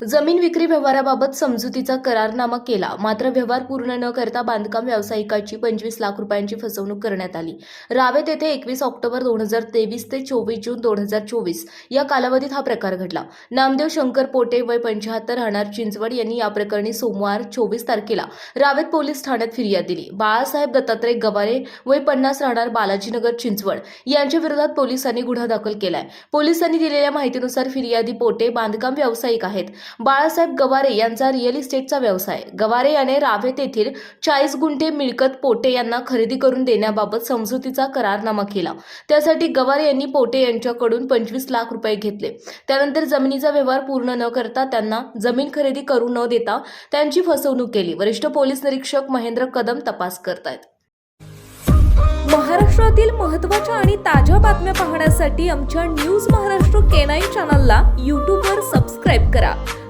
जमीन विक्री व्यवहाराबाबत समजुतीचा करारनामा केला. मात्र व्यवहार पूर्ण न करता बांधकाम व्यावसायिकाची पंचवीस लाख रुपयांची फसवणूक करण्यात आली. रावेत येथे एकवीस ऑक्टोबर दोन हजार तेवीस ते चोवीस जून दोन हजार चोवीस या कालावधीत हा प्रकार घडला. नामदेव शंकर पोटे वय पंच्याहत्तर राहणार चिंचवड यांनी या प्रकरणी सोमवार चोवीस तारखेला रावेत पोलीस ठाण्यात फिर्याद दिली. बाळासाहेब दत्तात्रय गवारे वय पन्नास राहणार बालाजीनगर चिंचवड यांच्या विरोधात पोलिसांनी गुन्हा दाखल केलाय. पोलिसांनी दिलेल्या माहितीनुसार फिर्यादी पोटे बांधकाम व्यावसायिक आहेत. बाळासाहेब गवारे यांचा रिअल इस्टेटचा व्यवसाय. गवारे याने रावेत येथील चाळीस गुंठे मिळकत पोटे यांना खरेदी करून देण्याबाबत समजुतीचा करारनामा केला. त्यासाठी गवारे यांनी पोटे यांच्याकडून पंचवीस लाख रुपये घेतले. त्यानंतर जमिनीचा व्यवहार पूर्ण न करता त्यांना जमीन खरेदी करू न देता त्यांची फसवणूक केली. वरिष्ठ पोलीस निरीक्षक महेंद्र कदम तपास करतायत. महाराष्ट्रातील महत्त्वाच्या आणि ताज्या बातम्या पाहण्यासाठी आमच्या न्यूज महाराष्ट्र केनाई चॅनलला यूट्यूब